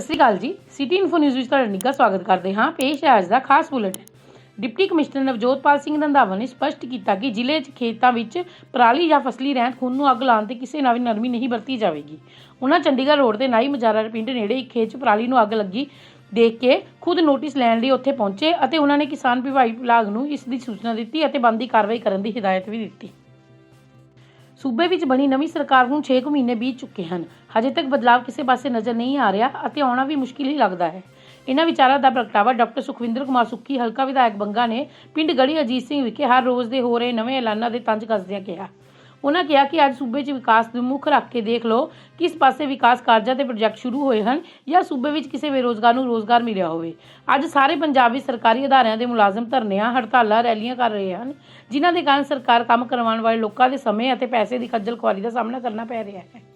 ਸਤਿ ਸ੍ਰੀ ਅਕਾਲ ਜੀ। City info news ਵਿੱਚ ਤੁਹਾਡਾ ਨਿੱਘਾ ਸਵਾਗਤ ਕਰਦੇ ਹਾਂ। ਪੇਸ਼ ਹੈ ਅੱਜ ਦਾ ਖਾਸ bulletin. Deputy commissioner Navjotpal Singh Randhawa ਨੇ ਸਪਸ਼ਟ ਕੀਤਾ ਕਿ ਜ਼ਿਲ੍ਹੇ 'ਚ ਖੇਤਾਂ ਵਿੱਚ ਪਰਾਲੀ ਜਾਂ ਫਸਲੀ ਰਹਿੰਦ ਖੂਨ ਨੂੰ ਅੱਗ ਲਾਉਣ ਤੇ ਕਿਸੇ ਨਾਲ ਵੀ ਨਰਮੀ ਨਹੀਂ ਵਰਤੀ ਜਾਵੇਗੀ। ਉਹਨਾਂ ਚੰਡੀਗੜ੍ਹ ਰੋਡ ਤੇ ਨਾਈ ਮਜਾਰਾ ਪਿੰਡ ਨੇੜੇ ਇੱਕ ਖੇਤ 'ਚ ਪਰਾਲੀ ਨੂੰ ਅੱਗ ਲੱਗੀ ਦੇਖ ਕੇ ਖੁਦ ਨੋਟਿਸ ਲੈਣ ਲਈ ਉੱਥੇ ਪਹੁੰਚੇ ਅਤੇ ਉਹਨਾਂ ਨੇ ਕਿਸਾਨ ਵਿਭਾਗ ਵਿਭਾਗ ਨੂੰ ਇਸ ਦੀ ਸੂਚਨਾ ਦਿੱਤੀ ਅਤੇ ਬੰਦੀ ਕਾਰਵਾਈ ਕਰਨ ਦੀ ਹਦਾਇਤ ਵੀ ਦਿੱਤੀ। ਸੂਬੇ ਵਿੱਚ ਬਣੀ ਨਵੀਂ ਸਰਕਾਰ ਨੂੰ 6 ਕੁ ਮਹੀਨੇ ਬੀਤ ਚੁੱਕੇ ਹਨ। ਹਜੇ ਤੱਕ ਬਦਲਾਅ ਕਿਸੇ ਪਾਸੇ ਨਜ਼ਰ ਨਹੀਂ ਆ ਰਿਹਾ ਅਤੇ ਆਉਣਾ ਵੀ ਮੁਸ਼ਕਿਲ ਹੀ ਲੱਗਦਾ ਹੈ। ਇਹਨਾਂ ਵਿਚਾਰਾਂ ਦਾ ਪ੍ਰਗਟਾਵਾ ਡਾਕਟਰ ਸੁਖਵਿੰਦਰ ਕੁਮਾਰ ਸੁੱਖੀ, ਹਲਕਾ ਵਿਧਾਇਕ ਬੰਗਾ ਨੇ ਪਿੰਡ ਗੜੀ ਅਜੀਤ ਸਿੰਘ ਵਿਖੇ ਹਰ ਰੋਜ਼ ਦੇ ਹੋ ਰਹੇ ਨਵੇਂ ਐਲਾਨਾਂ ਦੇ ਤੰਜ ਕੱਸਦਿਆਂ ਕਿਹਾ। ਉਹਨਾਂ ਕਿਹਾ ਕਿ ਅੱਜ ਸੂਬੇ 'ਚ ਵਿਕਾਸ ਨੂੰ ਮੁੱਖ ਰੱਖ ਕੇ ਦੇਖ ਲਓ ਕਿਸ ਪਾਸੇ ਵਿਕਾਸ ਕਾਰਜਾਂ ਤੇ ਪ੍ਰੋਜੈਕਟ ਸ਼ੁਰੂ ਹੋਏ ਹਨ ਜਾਂ ਸੂਬੇ ਵਿੱਚ ਕਿਸੇ ਬੇਰੋਜ਼ਗਾਰ ਨੂੰ ਰੋਜ਼ਗਾਰ ਮਿਲਿਆ ਹੋਵੇ। ਅੱਜ ਸਾਰੇ ਪੰਜਾਬ ਵਿੱਚ ਸਰਕਾਰੀ ਅਦਾਰਿਆਂ ਦੇ ਮੁਲਾਜ਼ਮ ਧਰਨਿਆਂ, ਹੜਤਾਲਾਂ, ਰੈਲੀਆਂ ਕਰ ਰਹੇ ਹਨ, ਜਿਨ੍ਹਾਂ ਦੇ ਕਾਰਨ ਸਰਕਾਰ ਕੰਮ ਕਰਵਾਉਣ ਵਾਲੇ ਲੋਕਾਂ ਦੇ ਸਮੇਂ ਅਤੇ ਪੈਸੇ ਦੀ ਖੱਜਲ ਖੁਆਰੀ ਦਾ ਸਾਹਮਣਾ ਕਰਨਾ ਪੈ ਰਿਹਾ ਹੈ।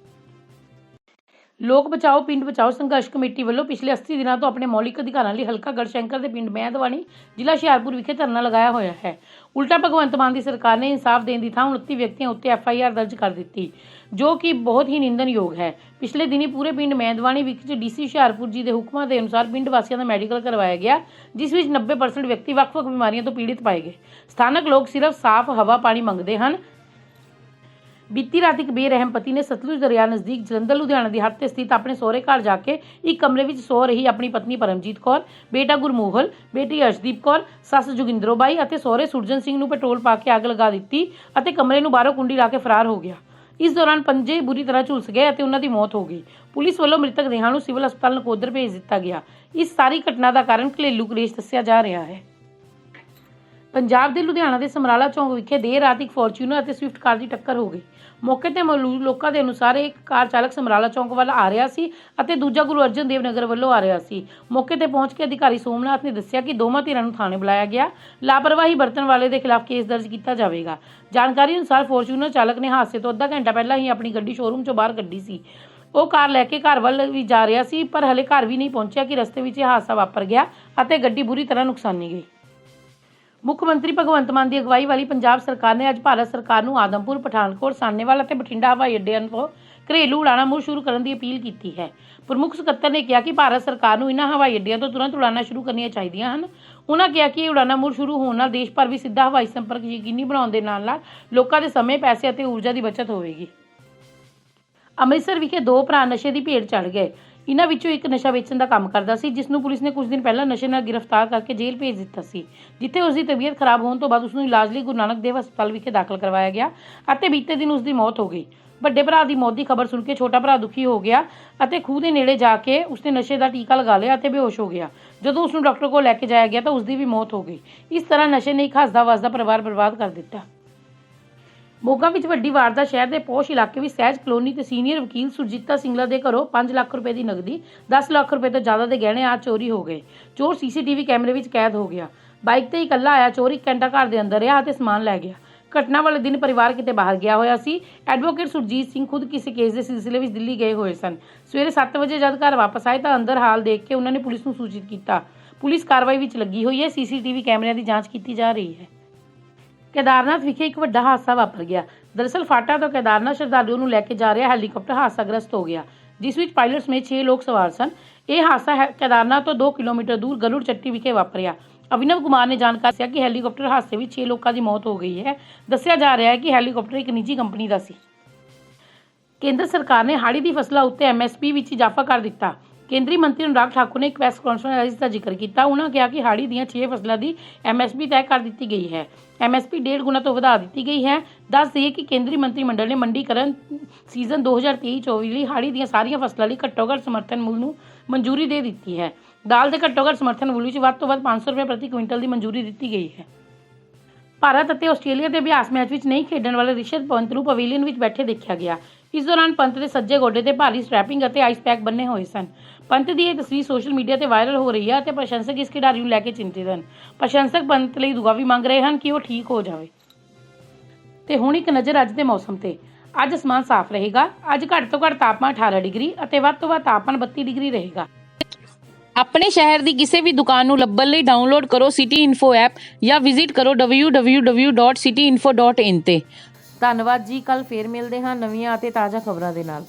ਲੋਕ ਬਚਾਓ, ਪਿੰਡ ਬਚਾਓ ਸੰਘਰਸ਼ ਕਮੇਟੀ ਵੱਲੋਂ ਪਿਛਲੇ 80 ਦਿਨਾਂ ਤੋਂ ਆਪਣੇ ਮੌਲਿਕ ਅਧਿਕਾਰਾਂ ਲਈ ਹਲਕਾ ਗੜਸ਼ੰਕਰ ਦੇ ਪਿੰਡ ਮਹਿਦਵਾਨੀ ਜ਼ਿਲ੍ਹਾ ਹੁਸ਼ਿਆਰਪੁਰ ਵਿਖੇ ਧਰਨਾ ਲਗਾਇਆ ਹੋਇਆ ਹੈ। ਉਲਟਾ ਭਗਵੰਤ ਮਾਨ ਦੀ ਸਰਕਾਰ ਨੇ ਇਨਸਾਫ ਦੇਣ ਦੀ ਥਾਂ 29 ਵਿਅਕਤੀਆਂ ਉੱਤੇ ਐਫ ਆਈ ਆਰ ਦਰਜ ਕਰ ਦਿੱਤੀ, ਜੋ ਕਿ ਬਹੁਤ ਹੀ ਨਿੰਦਨਯੋਗ ਹੈ। ਪਿਛਲੇ ਦਿਨੀ ਪੂਰੇ ਪਿੰਡ ਮਹਿਦਵਾਨੀ ਵਿਖੇ ਡੀਸੀ ਹੁਸ਼ਿਆਰਪੁਰ ਜੀ ਦੇ ਹੁਕਮਾਂ ਦੇ ਅਨੁਸਾਰ ਪਿੰਡ ਵਾਸੀਆਂ ਦਾ ਮੈਡੀਕਲ ਕਰਵਾਇਆ ਗਿਆ, ਜਿਸ ਵਿੱਚ 90% ਵਿਅਕਤੀ ਵੱਖ-ਵੱਖ ਬਿਮਾਰੀਆਂ ਤੋਂ ਪੀੜਿਤ ਪਾਏ ਗਏ। ਸਥਾਨਕ ਲੋਕ ਸਿਰਫ ਸਾਫ਼ ਹਵਾ, ਪਾਣੀ ਮੰਗਦੇ ਹਨ ਬੀਤੀ ਰਾਤ ਇੱਕ ਬੇਰਹਿਮ ਪਤੀ ਨੇ ਸਤਲੁਜ ਦਰਿਆ ਨਜ਼ਦੀਕ ਜਲੰਧਰ, ਲੁਧਿਆਣਾ ਦੀ ਹੱਦ ਤੇ ਸਥਿਤ ਆਪਣੇ ਸਹੁਰੇ ਘਰ ਜਾ ਕੇ ਇੱਕ ਕਮਰੇ ਵਿੱਚ ਸੌ ਰਹੀ ਆਪਣੀ ਪਤਨੀ ਪਰਮਜੀਤ ਕੌਰ, ਬੇਟਾ ਗੁਰਮੋਹਲ ਬੇਟੀ ਅਰਸ਼ਦੀਪ ਕੌਰ, ਸੱਸ ਜੋਗਿੰਦਰੋਬਾਈ ਅਤੇ ਸਹੁਰੇ ਸੁਰਜਨ ਸਿੰਘ ਨੂੰ ਪੈਟਰੋਲ ਪਾ ਕੇ ਅੱਗ ਲਗਾ ਦਿੱਤੀ ਅਤੇ ਕਮਰੇ ਨੂੰ ਬਾਹਰੋਂ ਕੁੰਡੀ ਲਾ ਕੇ ਫਰਾਰ ਹੋ ਗਿਆ। ਇਸ ਦੌਰਾਨ ਪੰਜੇ ਬੁਰੀ ਤਰ੍ਹਾਂ ਝੁਲਸ ਗਏ ਅਤੇ ਉਹਨਾਂ ਦੀ ਮੌਤ ਹੋ ਗਈ। ਪੁਲਿਸ ਵੱਲੋਂ ਮ੍ਰਿਤਕ ਦੇਹਾਂ ਨੂੰ ਸਿਵਲ ਹਸਪਤਾਲ ਨਕੋਦਰ ਭੇਜ ਦਿੱਤਾ ਗਿਆ। ਇਸ ਸਾਰੀ ਘਟਨਾ ਦਾ ਕਾਰਨ ਘਰੇਲੂ ਕਲੇਸ਼ ਦੱਸਿਆ ਜਾ ਰਿਹਾ ਹੈ। ਪੰਜਾਬ ਦੇ ਲੁਧਿਆਣਾ ਦੇ ਸਮਰਾਲਾ ਚੌਂਕ ਵਿਖੇ ਦੇਰ ਰਾਤ ਇੱਕ ਫੋਰਚੂਨਰ ਅਤੇ ਸਵਿਫਟ ਕਾਰ ਦੀ ਟੱਕਰ ਹੋ ਗਈ। ਮੌਕੇ ਤੇ ਮੌਜੂਦ ਲੋਕਾਂ ਦੇ ਅਨੁਸਾਰ ਇੱਕ ਕਾਰ ਚਾਲਕ ਸਮਰਾਲਾ ਚੌਂਕ ਵੱਲ ਆ ਰਿਹਾ ਸੀ ਅਤੇ ਦੂਜਾ ਗੁਰੂ ਅਰਜਨ ਦੇਵ ਨਗਰ ਵੱਲੋਂ ਆ ਰਿਹਾ ਸੀ। ਮੌਕੇ ਤੇ ਪਹੁੰਚ ਕੇ ਅਧਿਕਾਰੀ ਸੋਮਨਾਥ ਨੇ ਦੱਸਿਆ ਕਿ ਦੋਵਾਂ ਧਿਰਾਂ ਨੂੰ ਥਾਣੇ ਬੁਲਾਇਆ ਗਿਆ। ਲਾਪਰਵਾਹੀ ਵਰਤਣ ਵਾਲੇ ਦੇ ਖਿਲਾਫ ਕੇਸ ਦਰਜ ਕੀਤਾ ਜਾਵੇਗਾ। ਜਾਣਕਾਰੀ ਅਨੁਸਾਰ ਫੋਰਚੂਨਰ ਚਾਲਕ ਨੇ ਹਾਦਸੇ ਤੋਂ ਅੱਧਾ ਘੰਟਾ ਪਹਿਲਾਂ ਹੀ ਆਪਣੀ ਗੱਡੀ ਸ਼ੋਰੂਮ ਚੋਂ ਬਾਹਰ ਕੱਢੀ ਸੀ। ਉਹ ਕਾਰ ਲੈ ਕੇ ਘਰ ਵੱਲ ਵੀ ਜਾ ਰਿਹਾ ਸੀ, ਪਰ ਹਲੇ ਘਰ ਵੀ ਨਹੀਂ ਪਹੁੰਚਿਆ ਕਿ ਰਸਤੇ ਵਿੱਚ ਇਹ ਹਾਦਸਾ ਵਾਪਰ ਗਿਆ ਅਤੇ ਗੱਡੀ ਬੁਰੀ ਤਰ੍ਹਾਂ ਨੁਕਸਾਨੀ ਗਈ। ਮੁੱਖ ਮੰਤਰੀ ਭਗਵੰਤ ਮਾਨ ਦੀ ਅਗਵਾਈ ਵਾਲੀ ਪੰਜਾਬ ਸਰਕਾਰ ਨੇ ਅੱਜ ਭਾਰਤ ਸਰਕਾਰ ਨੂੰ ਆਦਮਪੁਰ, ਪਠਾਨਕੋਟ, ਸਾਨੇਵਾਲ ਅਤੇ ਬਠਿੰਡਾ ਹਵਾਈ ਅੱਡਿਆਂ ਤੋਂ ਘਰੇਲੂ ਉਡਾਣਾਂ ਮੁੜ ਸ਼ੁਰੂ ਕਰਨ ਦੀ ਅਪੀਲ ਕੀਤੀ ਹੈ। ਪ੍ਰਮੁੱਖ ਸਕੱਤਰ ਨੇ ਕਿਹਾ ਕਿ ਭਾਰਤ ਸਰਕਾਰ ਨੂੰ ਇਨ੍ਹਾਂ ਹਵਾਈ ਅੱਡਿਆਂ ਤੋਂ ਤੁਰੰਤ ਉਡਾਣਾਂ ਸ਼ੁਰੂ ਕਰਨੀਆਂ ਚਾਹੀਦੀਆਂ ਹਨ। ਉਹਨਾਂ ਕਿਹਾ ਕਿ ਇਹ ਉਡਾਣਾਂ ਮੁੜ ਸ਼ੁਰੂ ਹੋਣ ਨਾਲ ਦੇਸ਼ ਭਰ ਵਿੱਚ ਸਿੱਧਾ ਹਵਾਈ ਸੰਪਰਕ ਯਕੀਨੀ ਬਣਾਉਣ ਦੇ ਨਾਲ ਨਾਲ ਲੋਕਾਂ ਦੇ ਸਮੇਂ, ਪੈਸੇ ਅਤੇ ਊਰਜਾ ਦੀ ਬਚਤ ਹੋਵੇਗੀ। ਅੰਮ੍ਰਿਤਸਰ ਵਿਖੇ ਦੋ ਭਰਾ ਨਸ਼ੇ ਦੀ ਭੇਟ ਚੜ ਗਏ। ਇਹਨਾਂ ਵਿੱਚੋਂ ਇੱਕ ਨਸ਼ਾ ਵੇਚਣ ਦਾ ਕੰਮ ਕਰਦਾ ਸੀ ਜਿਸ ਨੂੰ ਪੁਲਿਸ ਨੇ ਕੁਝ ਦਿਨ ਪਹਿਲਾਂ ਨਸ਼ੇ ਨਾਲ ਗ੍ਰਿਫਤਾਰ ਕਰਕੇ ਜੇਲ੍ਹ ਭੇਜ ਦਿੱਤਾ ਸੀ, ਜਿੱਥੇ ਉਸ ਦੀ ਤਬੀਅਤ ਖਰਾਬ ਹੋਣ ਤੋਂ ਬਾਅਦ ਉਸ ਨੂੰ ਇਲਾਜ ਲਈ ਗੁਰੂ ਨਾਨਕ ਦੇਵ ਹਸਪਤਾਲ ਵਿਖੇ ਦਾਖਲ ਕਰਵਾਇਆ ਗਿਆ ਅਤੇ ਬੀਤੇ ਦਿਨ ਉਸ ਦੀ ਮੌਤ ਹੋ ਗਈ। ਵੱਡੇ ਭਰਾ ਦੀ ਮੌਤ ਦੀ ਖਬਰ ਸੁਣ ਕੇ ਛੋਟਾ ਭਰਾ ਦੁਖੀ ਹੋ ਗਿਆ ਅਤੇ ਖੂਹ ਦੇ ਨੇੜੇ ਜਾ ਕੇ ਉਸਨੇ ਨਸ਼ੇ ਦਾ ਟੀਕਾ ਲਗਾ ਲਿਆ ਅਤੇ ਬੇਹੋਸ਼ ਹੋ ਗਿਆ। ਜਦੋਂ ਉਸ ਨੂੰ ਡਾਕਟਰ ਕੋਲ ਲੈ ਕੇ ਜਾਇਆ ਗਿਆ ਤਾਂ ਉਸ ਦੀ ਵੀ ਮੌਤ ਹੋ ਗਈ। ਇਸ ਤਰ੍ਹਾਂ ਨਸ਼ੇ ਨੇ ਇੱਕ ਹੱਸਦਾ ਵਸਦਾ ਪਰਿਵਾਰ ਬਰਬਾਦ ਕਰ ਦਿੱਤਾ। ਮੋਗਾ ਵਿੱਚ ਵੱਡੀ ਵਾਰਦਾਤ ਸ਼ਹਿਰ ਦੇ ਪੋਸ਼ ਇਲਾਕੇ ਵਿੱਚ ਸਹਿਜ ਕਲੋਨੀ ਤੇ ਸੀਨੀਅਰ ਵਕੀਲ ਸੁਰਜੀਤਾ ਸਿੰਗਲਾ ਦੇ ਘਰੋਂ 5 ਲੱਖ ਰੁਪਏ ਦੀ ਨਗਦੀ 10 ਲੱਖ ਰੁਪਏ ਤੋਂ ਜ਼ਿਆਦਾ ਦੇ ਗਹਿਣੇ ਆ ਚੋਰੀ ਹੋ ਗਏ। ਚੋਰ ਸੀਸੀਟੀਵੀ ਕੈਮਰੇ ਵਿੱਚ ਕੈਦ ਹੋ ਗਿਆ। ਬਾਈਕ ਤੇ ਇਕੱਲਾ ਆਇਆ, ਚੋਰ ਇੱਕ ਘੰਟਾ ਘਰ ਦੇ ਅੰਦਰ ਰਿਹਾ ਅਤੇ ਸਮਾਨ ਲੈ ਗਿਆ। ਘਟਨਾ ਵਾਲੇ ਦਿਨ ਪਰਿਵਾਰ ਕਿਤੇ ਬਾਹਰ ਗਿਆ ਹੋਇਆ ਸੀ। ਐਡਵੋਕੇਟ ਸੁਰਜੀਤ ਸਿੰਘ ਖੁਦ ਕਿਸੇ ਕੇਸ ਦੇ ਸਿਲਸਿਲੇ ਵਿੱਚ ਦਿੱਲੀ ਗਏ ਹੋਏ ਸਨ। ਸਵੇਰੇ 7 ਵਜੇ ਜਦ ਘਰ ਵਾਪਸ ਆਏ ਤਾਂ ਅੰਦਰ ਹਾਲ ਦੇਖ ਕੇ ਉਹਨਾਂ ਨੇ ਪੁਲਿਸ ਨੂੰ ਸੂਚਿਤ ਕੀਤਾ। ਪੁਲਿਸ ਕਾਰਵਾਈ ਵਿੱਚ ਲੱਗੀ ਹੋਈ ਹੈ। ਸੀਸੀਟੀਵੀ ਕੈਮਰਿਆਂ ਦੀ ਜਾਂਚ ਕੀਤੀ ਜਾ ਰਹੀ ਹੈ। ਕੇਦਾਰਨਾਥ ਵਿਖੇ ਇੱਕ ਵੱਡਾ ਹਾਦਸਾ ਵਾਪਰ ਗਿਆ। ਦਰਅਸਲ ਫਾਟਾ ਤੋਂ ਕੇਦਾਰਨਾਥ ਸ਼ਰਧਾਲੂ ਨੂੰ ਲੈ ਕੇ ਜਾ ਰਿਹਾ ਹੈਲੀਕਾਪਟਰ ਹਾਦਸਾਗ੍ਰਸਤ ਹੋ ਗਿਆ, ਜਿਸ ਵਿੱਚ ਪਾਇਲਟ ਸਮੇਤ 6 ਲੋਕ ਸਵਾਰ ਸਨ। ਇਹ ਹਾਦਸਾ ਕੇਦਾਰਨਾਥ ਤੋਂ 2 ਕਿਲੋਮੀਟਰ ਦੂਰ ਗਲੁੜ ਚੱਟੀ ਵਿਖੇ ਵਾਪਰਿਆ। ਅਭਿਨਵ ਕੁਮਾਰ ਨੇ ਜਾਣਕਾਰੀ ਦਿੱਤੀ ਕਿ ਹੈਲੀਕਾਪਟਰ ਹਾਦਸੇ ਵਿੱਚ 6 ਲੋਕਾਂ ਦੀ ਮੌਤ ਹੋ ਗਈ ਹੈ। ਦੱਸਿਆ ਜਾ ਰਿਹਾ ਹੈ ਕਿ ਹੈਲੀਕਾਪਟਰ ਇੱਕ ਨਿੱਜੀ ਕੰਪਨੀ ਦਾ ਸੀ। ਕੇਂਦਰ ਸਰਕਾਰ ਨੇ ਹਾੜੀ ਦੀ ਫਸਲਾਂ ਉੱਤੇ ਐਮਐਸਪੀ ਵਿੱਚ ਇਜ਼ਾਫਾ ਕਰ ਦਿੱਤਾ। ਕੇਂਦਰੀ ਮੰਤਰੀ ਅਨੁਰਾਗ ਠਾਕੁਰ ਨੇ ਇੱਕ ਪ੍ਰੈਸ ਕਾਨਫਰੰਸ ਵਿੱਚ ਦਾ ਜ਼ਿਕਰ ਕੀਤਾ। ਉਹਨਾਂ ਕਿਹਾ ਕਿ ਹਾੜੀ ਦੀਆਂ 6 ਫਸਲਾਂ ਦੀ ਐਮਐਸਪੀ ਤੈਅ ਕਰ ਦਿੱਤੀ ਗਈ ਹੈ। ਐਮਐਸਪੀ ਡੇਢ ਗੁਣਾ ਤੋਂ ਵਧਾ ਦਿੱਤੀ ਗਈ ਹੈ। ਦੱਸ ਦਈਏ ਕਿ ਕੇਂਦਰੀ ਮੰਤਰੀ ਮੰਡਲ ਨੇ ਮੰਡੀਕਰਨ ਸੀਜ਼ਨ 2023-24 ਲਈ ਹਾੜੀ ਦੀਆਂ ਸਾਰੀਆਂ ਫਸਲਾਂ ਲਈ ਘੱਟੋ ਘੱਟ ਸਮਰਥਨ ਮੁੱਲ ਨੂੰ ਮਨਜ਼ੂਰੀ ਦੇ ਦਿੱਤੀ ਹੈ। ਦਾਲ ਦੇ ਘੱਟੋ ਘੱਟ ਸਮਰਥਨ ਮੁੱਲ ਵਿੱਚ ਵੱਧ ਤੋਂ ਵੱਧ 500 ਰੁਪਏ ਪ੍ਰਤੀ ਕੁਇੰਟਲ ਦੀ ਮਨਜ਼ੂਰੀ ਦਿੱਤੀ ਗਈ ਹੈ। ਭਾਰਤ ਅਤੇ ਆਸਟ੍ਰੇਲੀਆ ਦੇ ਅਭਿਆਸ ਮੈਚ ਵਿੱਚ ਨਹੀਂ ਖੇਡਣ ਵਾਲੇ ਰਿਸ਼ਭ ਪੰਤ ਨੂੰ ਪਵੇਲੀਅਨ ਵਿੱਚ ਬੈਠੇ ਦੇਖਿਆ ਗਿਆ। ਇਸ ਦੌਰਾਨ ਪੰਤ ਦੇ ਸੱਜੇ ਗੋਡੇ ਤੇ ਭਾਰੀ ਸਟ੍ਰੈਪਿੰਗ ਅਤੇ ਆਈਸ ਪੈਕ ਬੰਨੇ ਹੋਏ ਸਨ। ਪੰਤ ਦੀ ਇਹ ਤਸਵੀਰ ਸੋਸ਼ਲ ਮੀਡੀਆ ਤੇ ਵਾਇਰਲ ਹੋ ਰਹੀ ਹੈ ਅਤੇ ਪ੍ਰਸ਼ੰਸਕ ਇਸ ਖਿਡਾਰੀ ਨੂੰ ਲੈ ਕੇ ਚਿੰਤਿਤ ਹਨ। ਪ੍ਰਸ਼ੰਸਕ ਪੰਤ ਲਈ ਦੁਆ ਵੀ ਮੰਗ ਰਹੇ ਹਨ ਕਿ ਉਹ ਠੀਕ ਹੋ ਜਾਵੇ। ਤੇ ਹੁਣ ਇੱਕ ਨਜ਼ਰ ਅੱਜ ਦੇ ਮੌਸਮ ਤੇ। ਅੱਜ ਅਸਮਾਨ ਸਾਫ਼ ਰਹੇਗਾ। ਅੱਜ ਘੱਟ ਤੋਂ ਘੱਟ ਤਾਪਮਾਨ 18 ਡਿਗਰੀ ਅਤੇ ਵੱਧ ਤੋਂ ਵੱਧ ਤਾਪਮਾਨ 32 ਡਿਗਰੀ ਰਹੇਗਾ। ਆਪਣੇ ਸ਼ਹਿਰ ਦੀ ਕਿਸੇ ਵੀ ਦੁਕਾਨ ਨੂੰ ਲੱਭਣ ਲਈ ਡਾਊਨਲੋਡ ਕਰੋ ਸਿਟੀ ਇਨਫੋ ਐਪ ਜਾਂ ਵਿਜ਼ਿਟ ਕਰੋ www.cityinfo.in ਤੇ। ਧੰਨਵਾਦ ਜੀ। ਕੱਲ ਫੇਰ ਮਿਲਦੇ ਹਾਂ ਨਵੀਆਂ ਅਤੇ ਤਾਜ਼ਾ ਖਬਰਾਂ ਦੇ ਨਾਲ।